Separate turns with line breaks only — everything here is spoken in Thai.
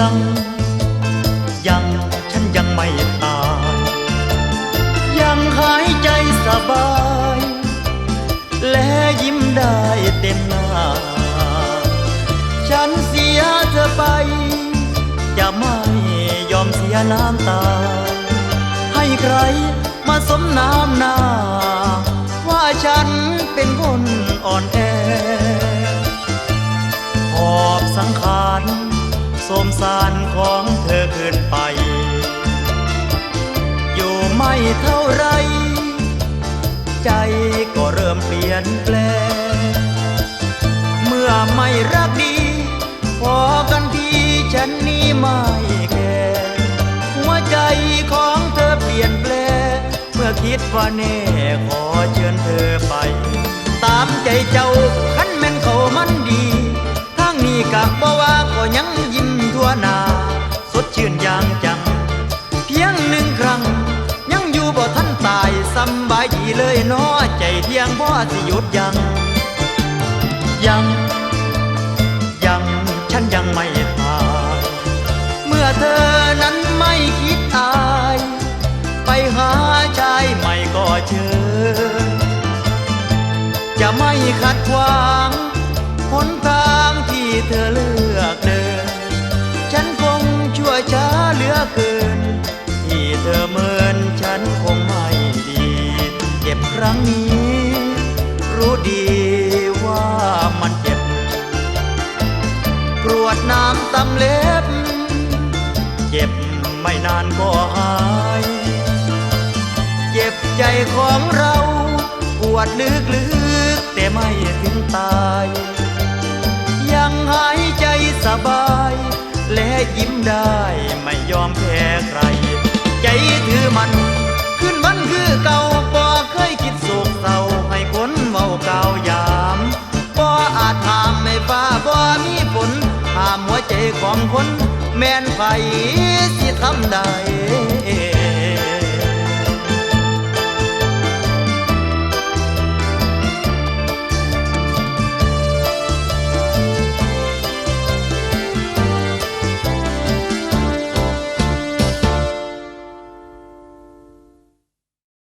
ยังฉันยังไม่ตาย ยังหายใจสบาย และยิ้มได้เต็มหน้า ฉันเสียเธอไป จะไม่ยอมเสียน้ำตา ให้ใครมาสมน้ำหน้า ว่าฉันเป็นคนอ่อนแอหอบสังขาร สมสารของเธอเกินไป อยู่ไม่เท่าไร ใจก็เริ่มเปลี่ยนแปลง เมื่อไม่รักดี พอกันทีฉันนี้ไม่แคร์หัวใจของเธอเปลี่ยนแปลง เมื่อคิดว่าแน่ขอเชิญเธอไป ตามใจเจ้าคันแม่นเขามันดี ทางนี้กะบ่ว่าก็ยังยายดีเลยนาะใจเที่ยงพ่อสิหยุดยัง ยัง ยังฉันยังไม่ตายเมื่อเธอนั้นไม่คิดอาย ไปหาชายใหม่ก็เชิญจะไม่ขัดขวางหนทางที่เธอเลือกเดิน ฉันคงชั่วช้าเหลือเกิน รั้งนี้ รู้ดีว่ามันเจ็บกรวดน้ำตำเล็บ เจ็บไม่นานก็หาย เจ็บใจของเราปวดลึกๆแต่ไม่ถึงตาย ยังหายใจสบาย และยิ้มได้ไม่ยอมแพ้ใคร ของคนแม่นไฟสิทำได้